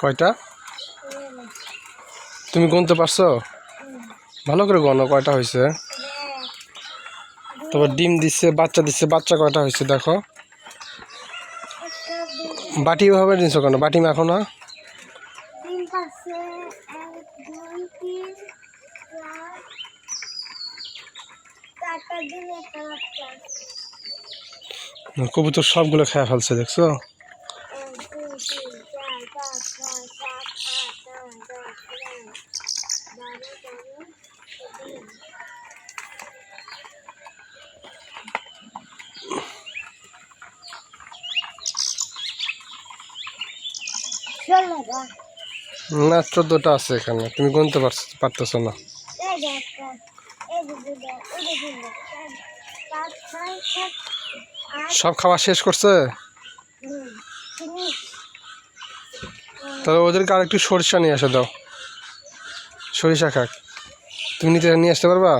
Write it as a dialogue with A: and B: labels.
A: কয়টা? তুমি গুনতে পারছ? ভালো করে গণো কয়টা হয়েছে তারপর ডিম দিচ্ছে বাচ্চা দিচ্ছে বাচ্চা কয়টা হয়েছে দেখো। বাটি ভাবে দিচ্ছ কেন? বাটি মাখো না? কবুতর সবগুলো খেয়ে ফেলছে দেখছ? না চোদ্দোটা আছে এখানে। তুমি গুনতে পারছ পারতেছো না। সব খাবার শেষ করছে? তাহলে ওদেরকে আর একটু সরিষা নিয়ে আসে দাও। সরিষা খাক। তুমি নিতে নিয়ে আসতে পারবা?